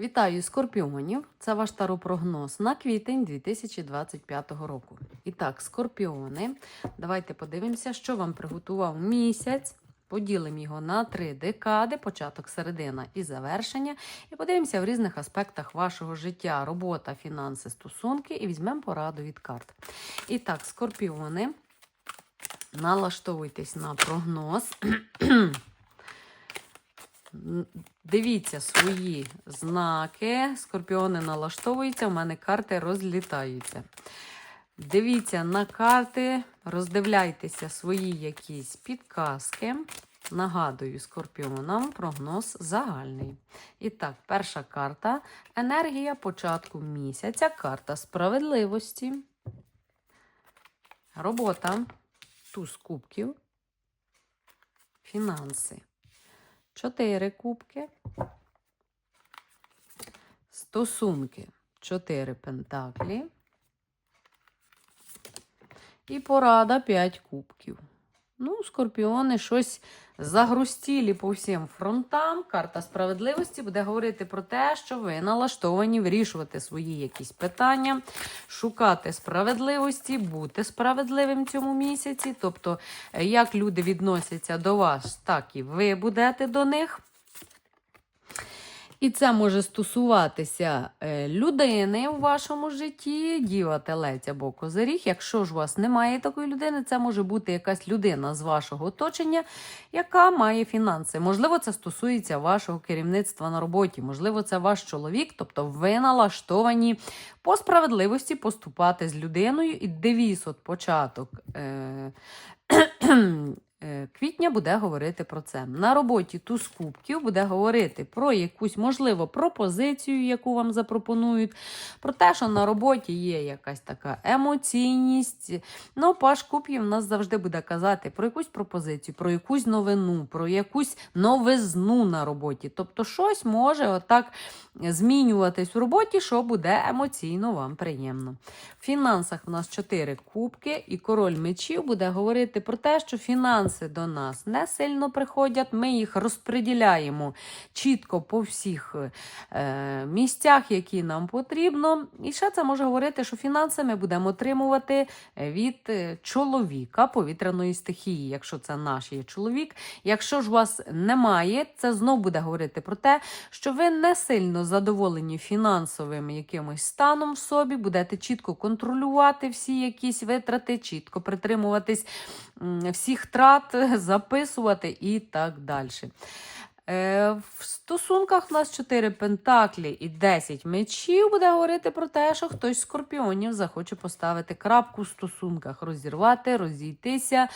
Вітаю скорпіонів! Це ваш таропрогноз на квітень 2025 року. І так, скорпіони, давайте подивимося, що вам приготував місяць. Поділимо його на три декади: початок, середина і завершення. І подивимося в різних аспектах вашого життя: робота, фінанси, стосунки, і візьмемо пораду від карт. І так, скорпіони, налаштовуйтесь на прогноз. Дивіться свої знаки. Скорпіони налаштовуються, у мене карти розлітаються. Дивіться на карти, роздивляйтеся свої якісь підказки. Нагадую скорпіонам прогноз загальний. І так, перша карта енергія початку місяця, карта справедливості. Робота, туз кубків, фінанси. Чотири кубки. Стосунки. Чотири пентаклі. І порада 5 кубків. Ну, скорпіони щось загрустілі по всім фронтам. Карта справедливості буде говорити про те, що ви налаштовані вирішувати свої якісь питання, шукати справедливості, бути справедливим цьому місяці. Тобто, е, як люди відносяться до вас, так і ви будете до них. І це може стосуватися е, людини в вашому житті, діва, телець або козиріг. Якщо ж у вас немає такої людини, це може бути якась людина з вашого оточення, яка має фінанси. Можливо, це стосується вашого керівництва на роботі, можливо, це ваш чоловік, тобто ви налаштовані по справедливості поступати з людиною. І девіз от початок. Е- Квітня буде говорити про це. На роботі туз кубків буде говорити про якусь, можливо, пропозицію, яку вам запропонують, про те, що на роботі є якась така емоційність. Ну, паш кубків нас завжди буде казати про якусь пропозицію, про якусь новину, про якусь новизну на роботі. Тобто, щось може отак змінюватись в роботі, що буде емоційно вам приємно. В фінансах у нас 4 кубки, і король мечів буде говорити про те, що фінанси до нас не сильно приходять. Ми їх розподіляємо чітко по всіх е, місцях, які нам потрібно. І ще це може говорити, що фінанси ми будемо отримувати від е, чоловіка повітряної стихії, якщо це наш є чоловік. Якщо ж у вас немає, це знов буде говорити про те, що ви не сильно задоволені фінансовим якимось станом в собі, будете чітко контролювати всі якісь витрати, чітко притримуватись всіх трат, записувати і так далі. Е, В стосунках у нас 4 пентаклі і 10 мечів буде говорити про те, що хтось з скорпіонів захоче поставити крапку в стосунках, розірвати, розійтися,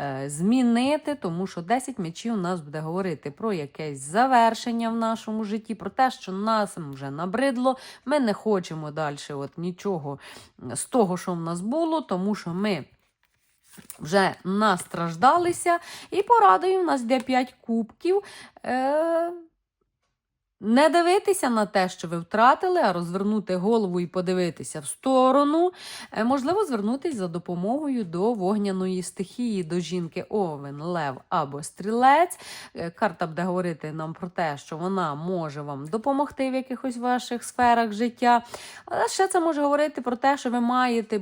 е, змінити, тому що 10 мечів у нас буде говорити про якесь завершення в нашому житті, про те, що нас вже набридло. Ми не хочемо далі от нічого з того, що в нас було, тому що ми. Вже настраждалися, і порадою в нас йде 5 кубків. Е- не дивитися на те, що ви втратили, а розвернути голову і подивитися в сторону. Е, Можливо, звернутися за допомогою до вогняної стихії, до жінки Овен, Лев або Стрілець. Е, Карта буде говорити нам про те, що вона може вам допомогти в якихось ваших сферах життя. Але ще це може говорити про те, що ви маєте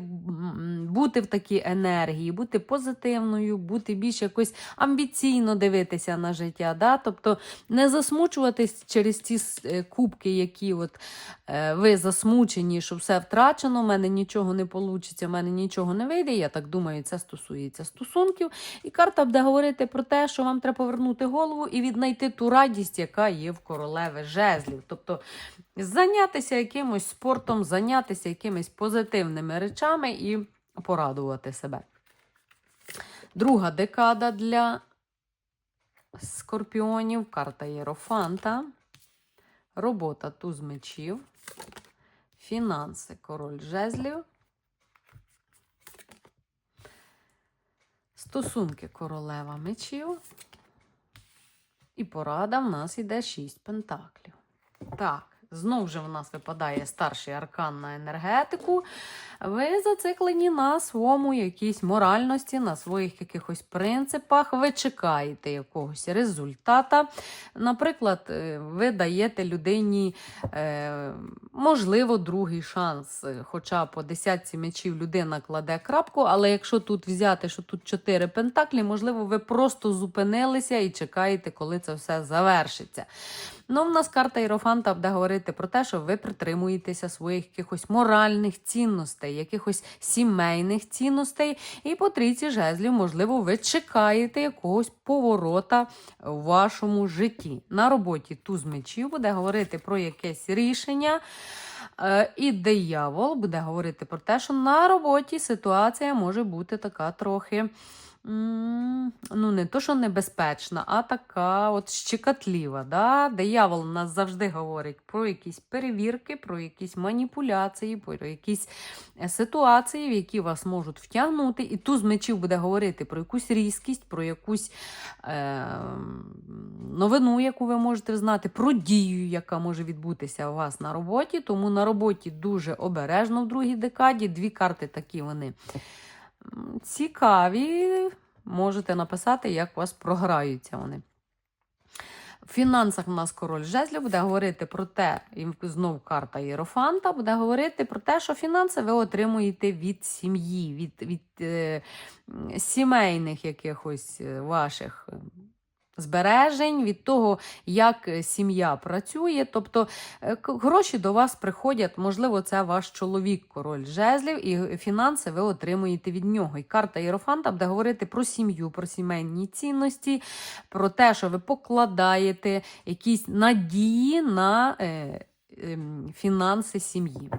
бути в такій енергії, бути позитивною, бути більш якось амбіційно дивитися на життя. Да? Тобто не засмучуватись через с- е, кубки, які от, е, ви засмучені, що все втрачено, в мене нічого не вийде, в мене нічого не вийде. Я так думаю, це стосується стосунків. І карта буде говорити про те, що вам треба повернути голову і віднайти ту радість, яка є в королеви жезлів. Тобто зайнятися якимось спортом, зайнятися якимись позитивними речами і порадувати себе. Друга декада для скорпіонів, карта Єрофанта, робота туз мечів, фінанси, король жезлів, стосунки королева мечів. І порада в нас іде 6 пентаклів. Так, Знов же в нас випадає старший аркан на енергетику. Ви зациклені на своєму якійсь моральності, на своїх якихось принципах. Ви чекаєте якогось результата. Наприклад, е, ви даєте людині, е, можливо, другий шанс. Хоча по десятці мечів людина кладе крапку, але якщо тут взяти, що тут чотири пентаклі, можливо, ви просто зупинилися і чекаєте, коли це все завершиться. Ну, в нас карта Іерофанта буде говорити про те, що ви притримуєтеся своїх якихось моральних цінностей, якихось сімейних цінностей. І по трійці жезлів, можливо, ви чекаєте якогось поворота в вашому житті. На роботі туз мечів буде говорити про якесь рішення. Е, І диявол буде говорити про те, що на роботі ситуація може бути така трохи. Ну, не то, що небезпечна, а така от щекотлива. Да? Диявол нас завжди говорить про якісь перевірки, про якісь маніпуляції, про якісь е, ситуації, в які вас можуть втягнути. І туз мечів буде говорити про якусь різкість, про якусь е, новину, яку ви можете знати, про дію, яка може відбутися у вас на роботі. Тому на роботі дуже обережно в другій декаді. Дві карти такі вони цікаві. Можете написати, як у вас програються вони. В фінансах у нас король жезлів буде говорити про те, і знов карта Єрофанта буде говорити про те, що фінанси ви отримуєте від сім'ї, від, від е, сімейних якихось е, ваших е, збережень, від того, як е, сім'я працює. Тобто е, гроші до вас приходять, можливо, це ваш чоловік, король жезлів, і фінанси ви отримуєте від нього. І карта Єрофанта буде говорити про сім'ю, про сімейні цінності, про те, що ви покладаєте якісь надії на е, ем, фінанси сім'ї.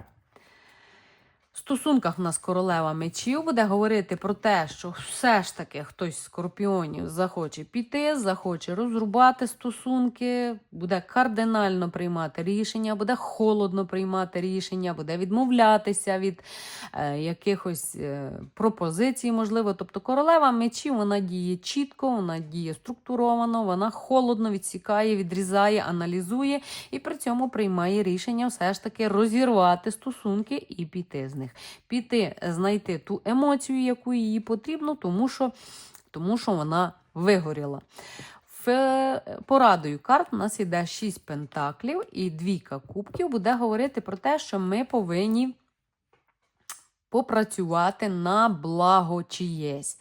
В стосунках в нас королева мечів буде говорити про те, що все ж таки хтось з скорпіонів захоче піти, захоче розрубати стосунки, буде кардинально приймати рішення, буде холодно приймати рішення, буде відмовлятися від е, якихось е, пропозицій, можливо. Тобто королева мечів вона діє чітко, вона діє структуровано, вона холодно відсікає, відрізає, аналізує і при цьому приймає рішення все ж таки розірвати стосунки і піти з них. Піти, знайти ту емоцію, яку їй потрібно, тому що, тому що вона вигоріла. Е, порадою карт у нас йде 6 пентаклів і двійка кубків буде говорити про те, що ми повинні попрацювати на благо чиєсь,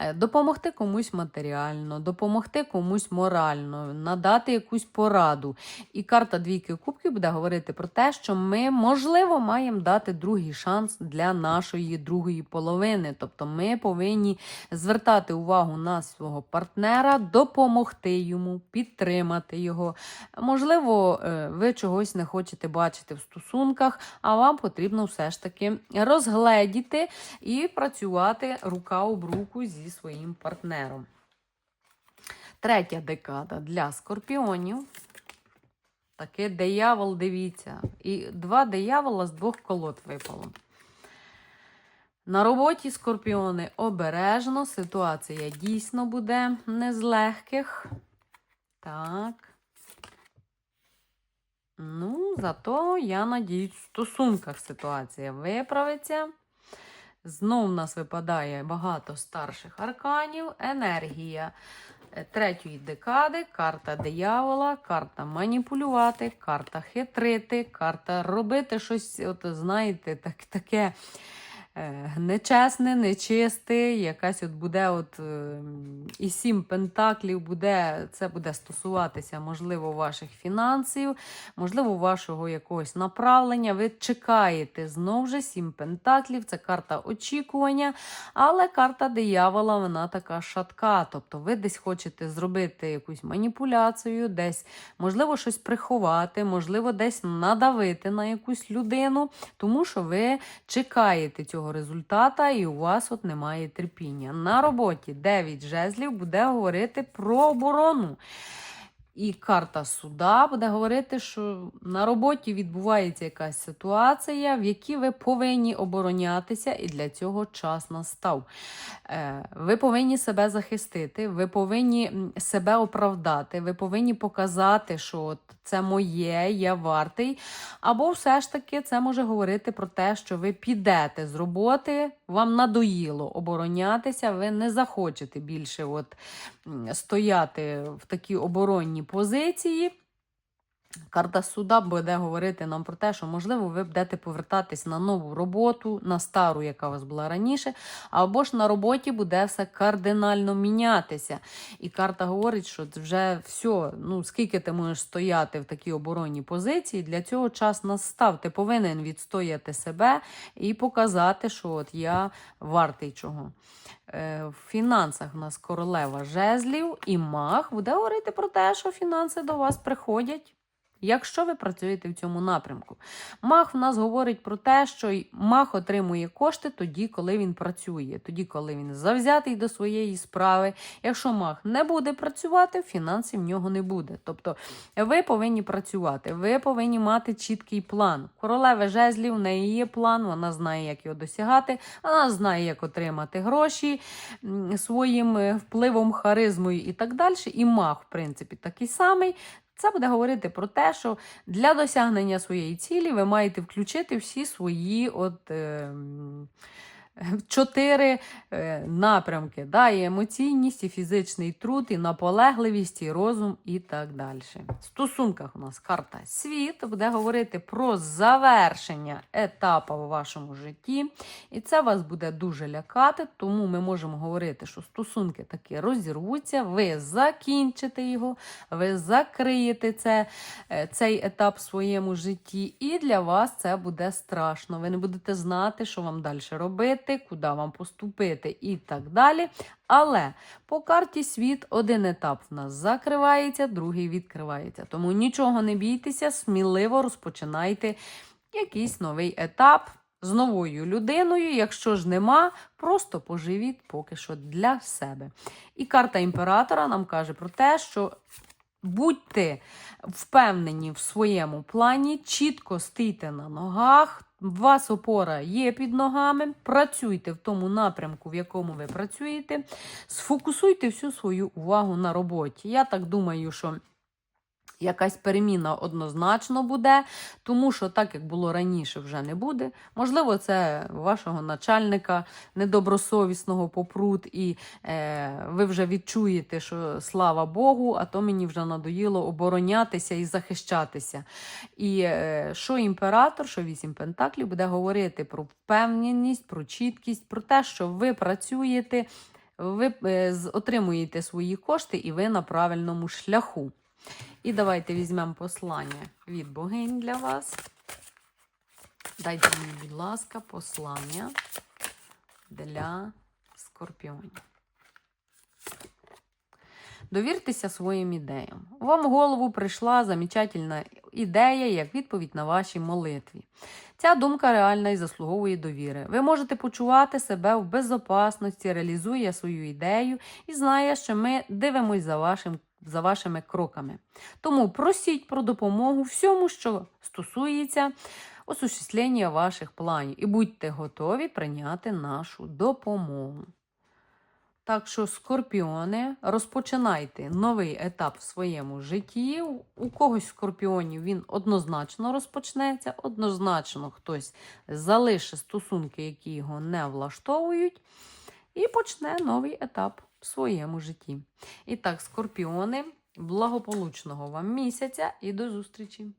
Е, допомогти комусь матеріально, допомогти комусь морально, надати якусь пораду. І карта двійки кубків буде говорити про те, що ми, можливо, маємо дати другий шанс для нашої другої половини. Тобто ми повинні звертати увагу на свого партнера, допомогти йому, підтримати його. Можливо, е, ви чогось не хочете бачити в стосунках, а вам потрібно все ж таки розгледіти і працювати рука об руку зі своїм партнером. Третя декада для скорпіонів. Таке диявол, дивіться. І два диявола з двох колод випало. На роботі скорпіони обережно. Ситуація дійсно буде не з легких. Так. Ну, зато я надіюсь, в стосунках ситуація виправиться. Знов у нас випадає багато старших арканів, енергія е, третьої декади, карта диявола, карта маніпулювати, карта хитрити, карта робити щось, от знаєте, так, таке нечесне, нечисте, якась от буде от е, і сім пентаклів буде, це буде стосуватися, можливо, ваших фінансів, можливо, вашого якогось направлення. Ви чекаєте знову ж сім пентаклів, це карта очікування, але карта диявола, вона така шатка. Тобто ви десь хочете зробити якусь маніпуляцію, десь, можливо, щось приховати, можливо, десь надавити на якусь людину, тому що ви чекаєте цього результата і у вас от немає терпіння. На роботі 9 жезлів буде говорити про оборону. І карта суда буде говорити, що на роботі відбувається якась ситуація, в якій ви повинні оборонятися, і для цього час настав. Е, Ви повинні себе захистити, ви повинні себе оправдати, ви повинні показати, що це моє, я вартий. Або все ж таки це може говорити про те, що ви підете з роботи, вам надоїло оборонятися, ви не захочете більше от, стояти в такій оборонній позиції. Карта суда буде говорити нам про те, що, можливо, ви будете повертатись на нову роботу, на стару, яка у вас була раніше, або ж на роботі буде все кардинально мінятися. І карта говорить, що вже все, ну скільки ти можеш стояти в такій оборонній позиції, для цього час настав. Ти повинен відстояти себе і показати, що от я вартий чого. Е, В фінансах у нас королева жезлів і маг буде говорити про те, що фінанси до вас приходять. Якщо ви працюєте в цьому напрямку, маг в нас говорить про те, що й маг отримує кошти тоді, коли він працює, тоді, коли він завзятий до своєї справи. Якщо маг не буде працювати, фінансів в нього не буде. Тобто ви повинні працювати, ви повинні мати чіткий план. Королева жезлів, в неї є план, вона знає, як його досягати, вона знає, як отримати гроші своїм е, впливом, харизмою і так далі. І маг, в принципі, такий самий. Це буде говорити про те, що для досягнення своєї цілі ви маєте включити всі свої от, е, чотири е, напрямки. Да, і емоційність, і фізичний труд, і наполегливість, і розум, і так далі. В стосунках у нас карта світ буде говорити про завершення етапу в вашому житті. І це вас буде дуже лякати, тому ми можемо говорити, що стосунки таки розірвуться, ви закінчите його, ви закриєте це, е, цей етап в своєму житті, і для вас це буде страшно. Ви не будете знати, що вам далі робити, куди вам поступити і так далі. Але по карті світ один етап в нас закривається, другий відкривається. Тому нічого не бійтеся, сміливо розпочинайте якийсь новий етап з новою людиною. Якщо ж нема, просто поживіть поки що для себе. І карта імператора нам каже про те, що будьте впевнені в своєму плані, чітко стійте на ногах. У вас опора є під ногами, працюйте в тому напрямку, в якому ви працюєте, сфокусуйте всю свою увагу на роботі. Я так думаю, що якась переміна однозначно буде, тому що так, як було раніше, вже не буде. Можливо, це вашого начальника недобросовісного попрут, і е, ви вже відчуєте, що слава Богу, а то мені вже надоїло оборонятися і захищатися. І е, що імператор, що вісім пентаклів буде говорити про впевненість, про чіткість, про те, що ви працюєте, ви е, отримуєте свої кошти і ви на правильному шляху. І давайте візьмемо послання від богинь для вас. Дайте мені, будь ласка, послання для скорпіонів. Довіртеся своїм ідеям. Вам в голову прийшла замечательна ідея як відповідь на ваші молитві. Ця думка реальна і заслуговує довіри. Ви можете почувати себе в безопасності, реалізує свою ідею і знає, що ми дивимось за, вашим, за вашими кроками. Тому просіть про допомогу всьому, що стосується осуществлення ваших планів, і будьте готові прийняти нашу допомогу. Так що, скорпіони, розпочинайте новий етап в своєму житті. У когось скорпіонів він однозначно розпочнеться, однозначно хтось залишить стосунки, які його не влаштовують, і почне новий етап в своєму житті. І так, скорпіони, благополучного вам місяця і до зустрічі!